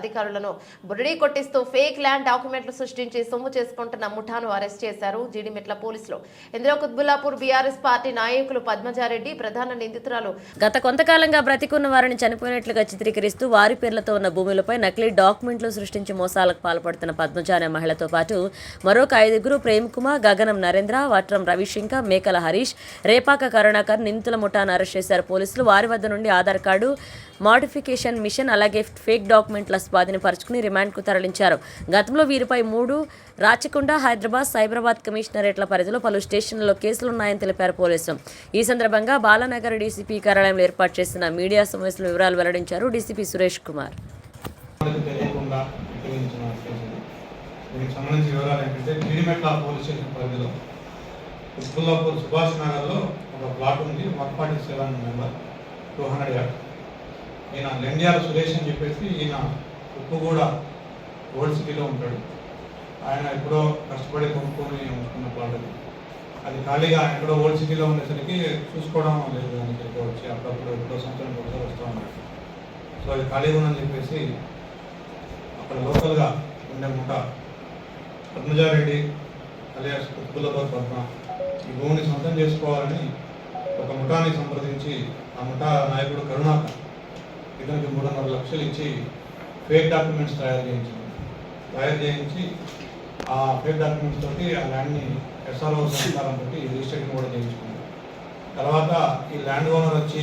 అధికారులను బురడీ కొట్టిస్తూ fake land డాక్యుమెంట్లు సృష్టించి సొమ్ము చేసుకుంటున్న ముఠాను అరెస్ట్ చేశారు. జీడిమెట్ల పోలీసులు. ఇందులో కుత్బుల్లాపూర్ బీఆర్ఎస్ పార్టీ నాయకులు పద్మజారెడ్డి ప్రధాన నిందితురాలు. గత కొంతకాలంగా బ్రతికున్న వారిని చనిపోయినట్లుగా చిత్రీకరిస్తూ వారి పేర్లతో ఉన్న భూములపై నకిలీ డాక్యుమెంట్లు సృష్టించి మోసాలకు పాల్పడుతున్న పద్మజ అనే మహిళతో పాటు మరొక ఐదుగురు ప్రేమ్ కుమార్ గగనం నరేంద్ర వట్రం రవిశంకర్ మేకల హరీష్ రేపాక కరుణాకర్ నిందితుల ముఠాను అరెస్ట్ చేశారు. పోలీసులు వారి వద్ద నుండి ఆధార్ కార్డు మాడిఫికేషన్ మిషన్ అలాగే ఫేక్ డాక్యుమెంట్ల స్వాధీనపరుచుకుని రిమాండ్కు తరలించారు. గతంలో వీరిపై మూడు రాచకొండ హైదరాబాద్ సైబరాబాద్ కమిషనరేట్ల పరిధిలో పలు స్టేషన్లలో కేసులున్నాయని తెలిపారు పోలీసులు ఈ సందర్భంగా బాలానగర్ డీసీపీ కార్యాలయంలో ఏర్పాటు చేసిన మీడియా సమావేశంలో వివరాలు వెల్లడించారు డీసీపీ సురేష్ కుమార్. వాళ్ళకి దీనికి సంబంధించిన వివరాలు ఏంటంటే జీడిమెట్ల పోలీస్ స్టేషన్ పరిధిలో ఉస్కుల్లాపూర్ సుభాష్ నగర్లో ఒక ప్లాట్ ఉంది. One forty seven number two hundred yard. ఈయన లెండియాల సురేష్ అని చెప్పేసి ఈయన ఉప్పు కూడా ఓల్డ్ సిటీలో ఉంటాడు. ఆయన ఎప్పుడో కష్టపడి కొనుక్కొని ఉంచుకున్న ప్లాట్ అది ఖాళీగా ఆయన ఎక్కడో ఓల్డ్ సిటీలో ఉండేసరికి చూసుకోవడం లేదు దానికి ఇక్కడికి వచ్చి అప్పుడప్పుడు ఎప్పుడో సంవత్సరం ఒకసారి వస్తూ ఉన్నాడు సో అది ఖాళీగా ఉందని చెప్పేసి అక్కడ లోకల్గా ఉండే ముఠ పద్మజారెడ్డి అలియాస్ కుత్బుల్లబాద్ పద్మ ఈ భూమిని సొంతం చేసుకోవాలని ఒక ముఠాన్ని సంప్రదించి ఆ ముఠా నాయకుడు కరుణాకర్ ఇతనికి మూడున్నర లక్షలు ఇచ్చి ఫేక్ డాక్యుమెంట్స్ తయారు చేయించింది తయారు చేయించి ఆ ఫేక్ డాక్యుమెంట్స్ తోటి ఆ ల్యాండ్ని ఎస్ఆర్ఓ సహకారంతో రిజిస్ట్రేషన్ కూడా చేయించుకున్నాం తర్వాత ఈ ల్యాండ్ ఓనర్ వచ్చి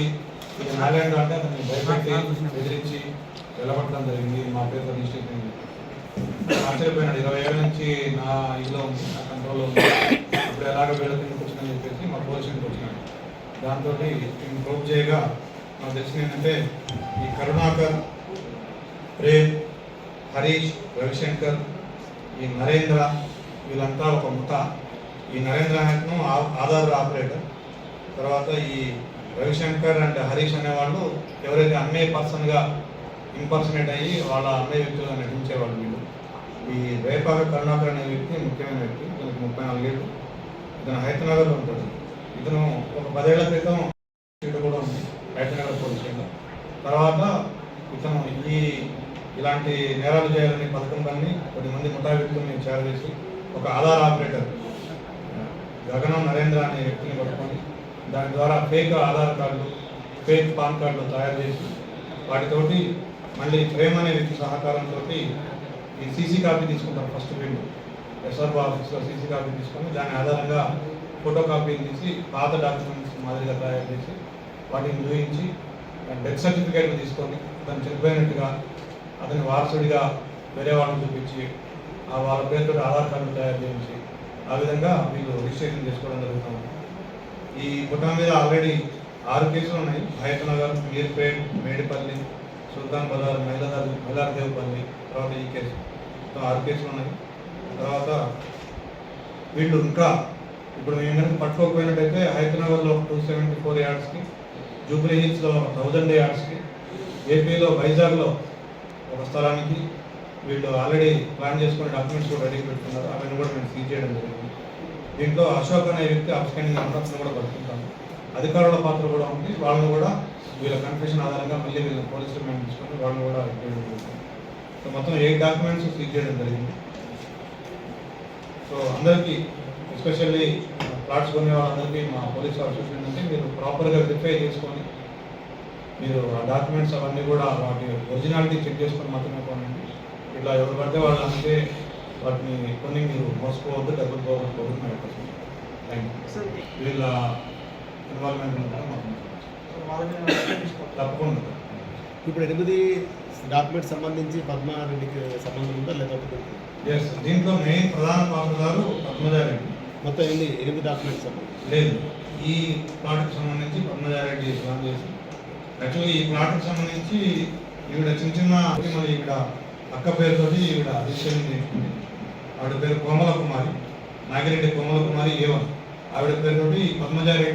ఇది నా ల్యాండ్ అంటే అతన్ని భయపెట్టి బెదిరించి వెళ్ళబట్టడం జరిగింది. మా పేరుతో రిజిస్ట్రేషన్ ఆశ్చర్యపోయినాడు. ఇరవై ఏళ్ళ నుంచి నా ఇల్లు ఉంది నా కంట్రోల్లో ఉంది. ఇప్పుడు ఎలాగో వెళ్ళకుండా కిందకి చెప్పేసి మా పోలీసులకు వచ్చినాడు. దాంతో నేను ప్రూవ్ చేయగా నాకు తెలిసిన ఏంటంటే ఈ కరుణాకర్ ప్రేమ్ హరీష్ రవిశంకర్ ఈ నరేంద్ర వీళ్ళంతా ఒక ముఠ. ఈ నరేంద్ర అనేతను ఆ- ఆధార్ ఆపరేటర్. తర్వాత ఈ రవిశంకర్ అండ్ హరీష్ అనేవాళ్ళు ఎవరైతే అమ్మే పర్సన్గా ఇంపర్సనేట్ అయ్యి వాళ్ళ అమ్మే వ్యక్తులుగా నటించేవాళ్ళు వీళ్ళు. ఈ వేపాక కరుణాకర్ అనే వ్యక్తి ముఖ్యమైన వ్యక్తి ఇతనికి ముప్పై నాలుగేళ్ళు ఇతను హైదరాబాద్లో ఉంటాడు. ఇతను ఒక పదేళ్ళ క్రితం సీటు కూడా ఉంది హైదరాబాద్ పోలీస్ తర్వాత ఇతను ఈ ఇలాంటి నేరాలు చేయాలని పథకం కానీ కొద్ది మంది ముఠా వ్యక్తుల్ని చేరవేసి ఒక ఆధార్ ఆపరేటర్ గగనం నరేంద్ర అనే వ్యక్తిని పట్టుకొని దాని ద్వారా ఫేక్ ఆధార్ కార్డులు ఫేక్ పాన్ కార్డులు తయారు చేసి వాటితోటి మళ్ళీ ప్రేమ అనే వ్యక్తి సహకారంతో ఈ సీసీ కాపీ తీసుకుంటారు ఫస్ట్ వీళ్ళు ఎస్ఆర్ఓ ఆఫీస్లో సీసీ కాపీ తీసుకొని దాని ఆధారంగా ఫోటో కాపీలు తీసి పాత డాక్యుమెంట్స్ మాదిరిగా తయారు చేసి వాటిని చూపించి డెత్ సర్టిఫికేట్ తీసుకొని అతను చనిపోయినట్టుగా అతని వారసుడిగా వేరే వాళ్ళని చూపించి ఆ వాళ్ళ పేరుతో ఆధార్ కార్డు తయారు చేయించి ఆ విధంగా వీళ్ళు రిజిస్ట్రేషన్ చేసుకోవడం జరుగుతుంది. ఈ కుటుంబం మీద ఆల్రెడీ ఆరు కేసులు ఉన్నాయి. హయతనగర్ మీర్పేట్ మేడిపల్లి సుల్తాన్ బజార్ మైలాదార్ మైలార్దేవ్పల్లి తర్వాత ఈ కేసు. ఆరు కేసులు ఉన్నాయి. తర్వాత వీళ్ళు ఇంకా ఇప్పుడు మేము కనుక పట్టుకోకపోయినట్టయితే హైదరాబాద్లో టూ సెవెంటీ ఫోర్ యార్డ్స్కి జూబ్లీ హిల్స్లో థౌజండ్ యార్డ్స్కి ఏపీలో వైజాగ్లో ఒక స్థలానికి వీళ్ళు ఆల్రెడీ ప్లాన్ చేసుకుని డాక్యుమెంట్స్ కూడా రెడీ పెట్టుకున్నారు. అవన్నీ కూడా మేము సీజ్ చేయడం జరిగింది. దీంట్లో అశోక్ అనే వ్యక్తి అప్స్కాండింగ్ అమరాత్ని కూడా పట్టుకుంటాము అధికారుల పాత్ర కూడా ఉంది. వాళ్ళని కూడా వీళ్ళ కన్ఫ్యూషన్ ఆధారంగా మళ్ళీ వీళ్ళ పోలీసులు మేము తీసుకొని వాళ్ళని కూడా చేయడం జరిగింది సో మొత్తం ఏ డాక్యుమెంట్స్ సీజ్ చేయడం జరిగింది. సో అందరికీ ఎస్పెషల్లీ ప్లాట్స్ కొనే వాళ్ళందరికీ మా పోలీస్ ఆఫీసర్స్ ఏంటంటే మీరు ప్రాపర్గా వెరిఫై చేసుకొని మీరు ఆ డాక్యుమెంట్స్ అవన్నీ కూడా వాటి ఒరిజినాలిటీ చెక్ చేసుకొని మాత్రమే కొనండి. ఇట్లా ఎవరు పడితే వాళ్ళు అంటే వాటిని కొన్ని మీరు మోసపోవద్దు డబ్బులు పోవద్దు నా యొక్క థ్యాంక్ యూ వీళ్ళ ఇన్వాల్వ్మెంట్ తప్పకుండా. ఇప్పుడు ఎనిమిది డాక్యుమెంట్స్ సంబంధించి పద్మారెడ్డికి సంబంధం ఉందా? లేకపోతే ఎస్ దీంట్లో మెయిన్ ప్రధాన పాత్రదారు పద్మజారెడ్డి. మొత్తం ఎన్ని? ఎనిమిది డాక్యుమెంట్స్ లేదు. ఈ ప్లాట్కి సంబంధించి పద్మజారెడ్డి ప్లాన్ చేసి యాక్చువల్లీ ఈ ప్లాట్కి సంబంధించి ఈవిడ చిన్న చిన్న మరి ఇక్కడ అక్క పేరుతోటి ఈవిడ రిజిస్ట్రేషన్ చేసుకుంది. ఆవిడ పేరు కోమల కుమారి నాగిరెడ్డి కోమల కుమారి ఏవన్ ఆవిడ పేరుతోటి పద్మజారెడ్డి